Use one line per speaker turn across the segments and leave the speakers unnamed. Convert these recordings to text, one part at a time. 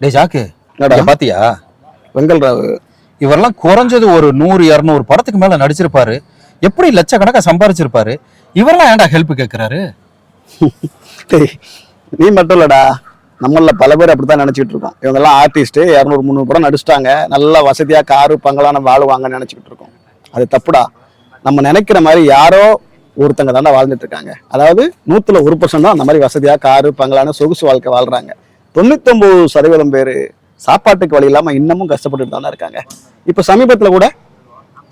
டே jack பாத்தியா?
வெங்கல் ராவ்
இவரெல்லாம் குறைஞ்சது ஒரு நூறு இரநூறு படத்துக்கு மேல நடிச்சிருப்பாரு. எப்படி லட்சக்கணக்கா சம்பாரிச்சிருப்பாரு? இவரெல்லாம் ஏன்டா ஹெல்ப் கேக்குறாரு?
டேய் நீ மட்டும் இல்லடா. நம்மள பல பேர் அப்படித்தான் நினைச்சிட்டு இருக்கோம். இவங்கெல்லாம் ஆர்டிஸ்ட் இரநூறு முந்நூறு படம் நடிச்சிட்டாங்க. நல்லா வசதியா காரு பங்களான வாழுவாங்கன்னு நினைச்சிட்டு இருக்கோம். அது தப்புடா. நம்ம நினைக்கிற மாதிரி யாரோ ஒருத்தங்க தாண்டா வாழ்ந்துட்டு இருக்காங்க. அதாவது நூத்துல ஒரு பர்சன்ட் தான் அந்த மாதிரி வசதியா காரு பங்களான சொகுசு வாழ்க்கை வாழ்றாங்க. தொண்ணூத்தொன்பது சதவீதம் பேர் சாப்பாட்டுக்கு வழி இல்லாம இன்னமும் கஷ்டப்பட்டுட்டு தானே இருக்காங்க. இப்ப சமீபத்துல கூட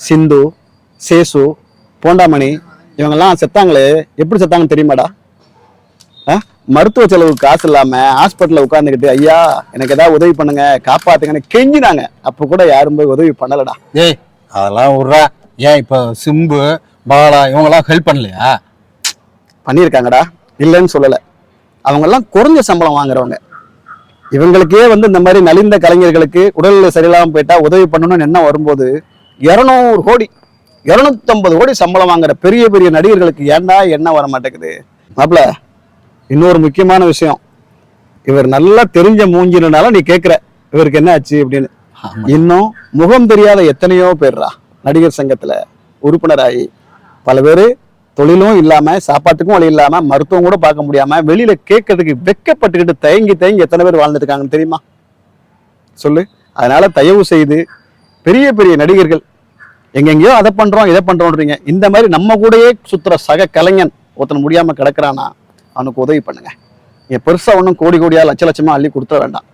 சிந்து சேசு போண்டாமணி இவங்கெல்லாம் செத்தாங்களே. எப்படி செத்தாங்கன்னு தெரியுமாடா? மருத்துவ செலவுக்கு காசு இல்லாம ஹாஸ்பிட்டல்ல உட்காந்துக்கிட்டு ஐயா எனக்கு ஏதாவது உதவி பண்ணுங்க காப்பாத்துங்கன்னு கெஞ்சினாங்க. அப்ப கூட யாரும் போய் உதவி பண்ணலடா.
ஏய் அதெல்லாம் விட்றா. ஏன் இப்ப சிம்பு பாலா இவங்கெல்லாம் ஹெல்ப் பண்ணலையா?
பண்ணியிருக்காங்கடா. இல்லைன்னு சொல்லல. அவங்க எல்லாம் குறைஞ்ச சம்பளம் வாங்குறவங்க. இவங்களுக்கே வந்து இந்த மாதிரி நலிந்த கலைஞர்களுக்கு உடல்நிலை சரியில்லாம போயிட்டா உதவி பண்ணணும்னு என்ன வரும்போது இருநூறு கோடி இருநூத்தம்பது கோடி சம்பளம் வாங்குற பெரிய பெரிய நடிகர்களுக்கு ஏன்டா என்ன வர மாட்டேங்குது? மாப்ள இன்னொரு முக்கியமான விஷயம். இவர் நல்லா தெரிஞ்ச மூஞ்சினால நீ கேக்குற இவருக்கு என்ன ஆச்சு அப்படின்னு. இன்னும் முகம் தெரியாத எத்தனையோ பேர்ரா நடிகர் சங்கத்துல உறுப்பினராகி பல பேர் தொழிலும் இல்லாமல் சாப்பாட்டுக்கும் வழி இல்லாமல் மருத்துவம் கூட பார்க்க முடியாமல் வெளியில் கேட்கறதுக்கு வெக்கப்பட்டுக்கிட்டு தயங்கி தயங்கி எத்தனை பேர் வாழ்ந்துட்டுருக்காங்க தெரியுமா? சொல்லு. அதனால் தயவு செய்து பெரிய பெரிய நடிகர்கள் எங்கெங்கேயோ அதை பண்ணுறோம் இதை பண்ணுறோன்றீங்க இந்த மாதிரி நம்ம கூடயே சுற்றுற சக கலைஞன் ஒருத்தன் முடியாமல் கிடக்குறானா அவனுக்கு உதவி பண்ணுங்க. நீங்கள் பெருசாக ஒன்றும் கோடி கோடியாக லட்ச லட்சமாக அள்ளி கொடுத்துட வேண்டாம்.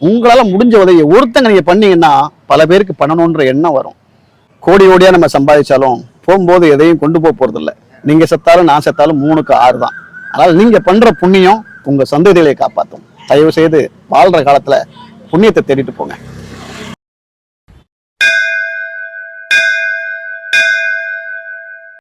உங்களால் முடிஞ்ச உதவியை ஒருத்தங்க நீங்கள் பண்ணீங்கன்னா பல பேருக்கு பண்ணணுன்ற எண்ணம் வரும். கோடி கோடியாக நம்ம சம்பாதிச்சாலும் போகும்போது எதையும் கொண்டு போக போகிறதில்ல நீங்கள் நீங்க செத்தாலும் நான் செத்தாலும் மூணுக்கு ஆறு தான். அதனால நீங்க பண்ற புண்ணியம் உங்க சந்ததிகளை காப்பாற்றும் தயவு செய்து வாழ்ற காலத்துல புண்ணியத்தை தேடிட்டு போங்க.